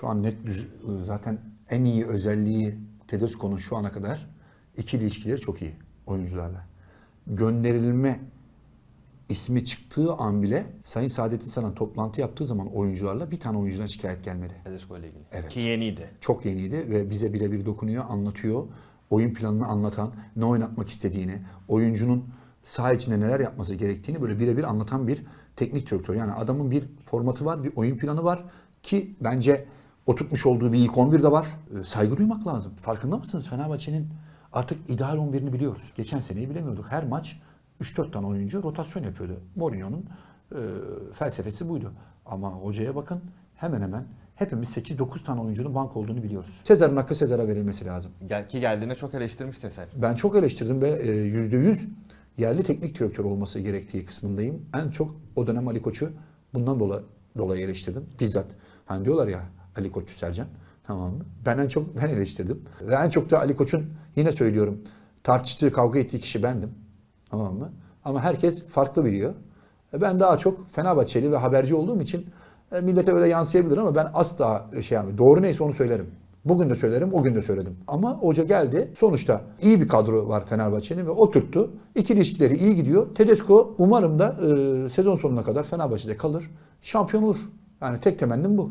Şu an net düz- zaten en iyi özelliği Tedesco'nun şu ana kadar ikili ilişkileri çok iyi oyuncularla. Gönderilme ismi çıktığı an bile Sayın Saadettin Saran toplantı yaptığı zaman oyuncularla bir tane oyuncudan şikayet gelmedi. Tedesco ile ilgili. Evet. Ki yeniydi. Çok yeniydi ve bize birebir dokunuyor, anlatıyor. Oyun planını anlatan, ne oynatmak istediğini, oyuncunun saha içinde neler yapması gerektiğini böyle birebir anlatan bir teknik direktör. Yani adamın bir formatı var, bir oyun planı var ki bence oturtmuş olduğu bir ilk 11 de var. Ee, Saygı duymak lazım. Farkında mısınız? Fenerbahçe'nin artık ideal 11'ini biliyoruz. Geçen seneyi bilemiyorduk. Her maç 3-4 tane oyuncu rotasyon yapıyordu. Mourinho'nun e, felsefesi buydu. Ama hocaya bakın hemen hemen hepimiz 8-9 tane oyuncunun bank olduğunu biliyoruz. Sezar'ın hakkı Sezar'a verilmesi lazım. Gel, ki geldiğinde çok eleştirmiştin sen. Ben çok eleştirdim ve e, yüzde yüz yerli teknik direktör olması gerektiği kısmındayım. En çok o dönem Ali Koç'u bundan dolayı, dolayı eleştirdim. Bizzat. Hani diyorlar ya Ali Koç Sercan. Tamam mı? Ben en çok ben eleştirdim. Ve en çok da Ali Koç'un yine söylüyorum tartıştığı, kavga ettiği kişi bendim. Tamam mı? Ama herkes farklı biliyor. E, Ben daha çok Fenerbahçeli ve haberci olduğum için e, millete öyle yansıyabilir ama ben asla şey yapmıyorum. Doğru neyse onu söylerim. Bugün de söylerim, o gün de söyledim. Ama hoca geldi. Sonuçta iyi bir kadro var Fenerbahçe'nin ve oturttu. İkili ilişkileri iyi gidiyor. Tedesco umarım da e, sezon sonuna kadar Fenerbahçe'de kalır. Şampiyon olur. Yani tek temennim bu.